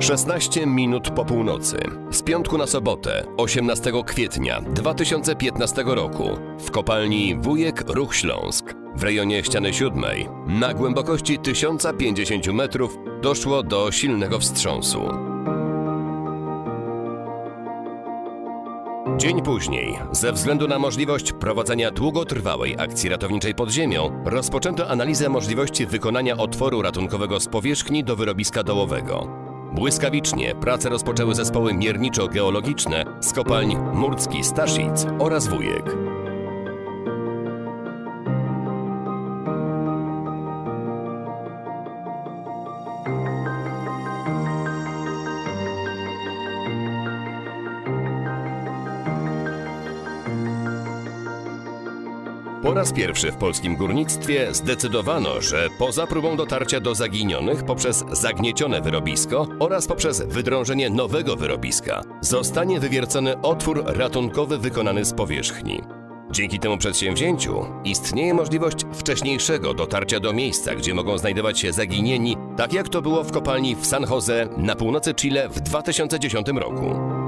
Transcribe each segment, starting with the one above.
16 minut po północy. Z piątku na sobotę, 18 kwietnia 2015 roku w kopalni Wujek Ruch Śląsk w rejonie ściany siódmej na głębokości 1050 metrów doszło do silnego wstrząsu. Dzień później, ze względu na możliwość prowadzenia długotrwałej akcji ratowniczej pod ziemią, rozpoczęto analizę możliwości wykonania otworu ratunkowego z powierzchni do wyrobiska dołowego. Błyskawicznie pracę rozpoczęły zespoły mierniczo-geologiczne z kopalń Murcki Staszic oraz Wujek. Po raz pierwszy w polskim górnictwie zdecydowano, że poza próbą dotarcia do zaginionych poprzez zagniecione wyrobisko oraz poprzez wydrążenie nowego wyrobiska zostanie wywiercony otwór ratunkowy wykonany z powierzchni. Dzięki temu przedsięwzięciu istnieje możliwość wcześniejszego dotarcia do miejsca, gdzie mogą znajdować się zaginieni, tak jak to było w kopalni w San Jose na północy Chile w 2010 roku.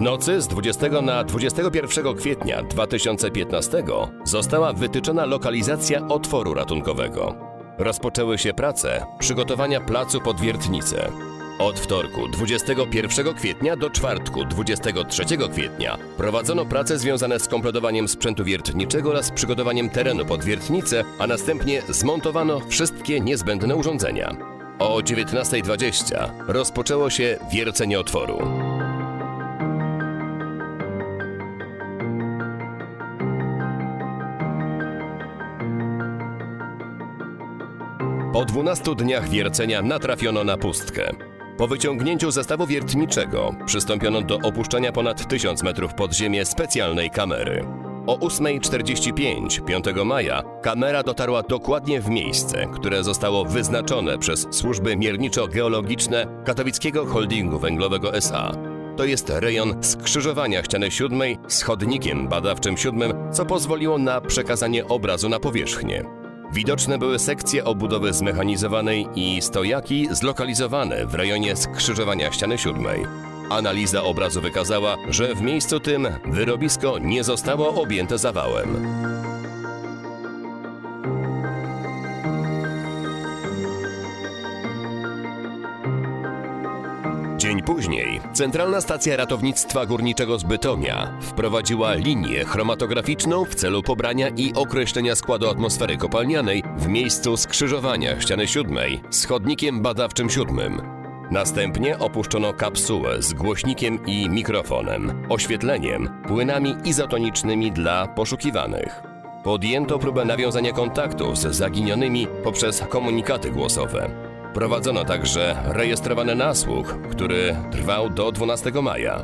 W nocy z 20 na 21 kwietnia 2015 została wytyczona lokalizacja otworu ratunkowego. Rozpoczęły się prace przygotowania placu pod wiertnicę. Od wtorku 21 kwietnia do czwartku 23 kwietnia prowadzono prace związane z kompletowaniem sprzętu wiertniczego oraz przygotowaniem terenu pod wiertnicę, a następnie zmontowano wszystkie niezbędne urządzenia. O 19.20 rozpoczęło się wiercenie otworu. Po 12 dniach wiercenia natrafiono na pustkę. Po wyciągnięciu zestawu wiertniczego przystąpiono do opuszczenia ponad 1000 metrów pod ziemię specjalnej kamery. O 8.45 5 maja kamera dotarła dokładnie w miejsce, które zostało wyznaczone przez służby mierniczo-geologiczne Katowickiego Holdingu Węglowego SA. To jest rejon skrzyżowania ściany siódmej z chodnikiem badawczym siódmym, co pozwoliło na przekazanie obrazu na powierzchnię. Widoczne były sekcje obudowy zmechanizowanej i stojaki zlokalizowane w rejonie skrzyżowania ściany siódmej. Analiza obrazu wykazała, że w miejscu tym wyrobisko nie zostało objęte zawałem. Dzień później Centralna Stacja Ratownictwa Górniczego z Bytomia wprowadziła linię chromatograficzną w celu pobrania i określenia składu atmosfery kopalnianej w miejscu skrzyżowania ściany siódmej z chodnikiem badawczym siódmym. Następnie opuszczono kapsułę z głośnikiem i mikrofonem, oświetleniem, płynami izotonicznymi dla poszukiwanych. Podjęto próbę nawiązania kontaktu z zaginionymi poprzez komunikaty głosowe. Prowadzono także rejestrowany nasłuch, który trwał do 12 maja.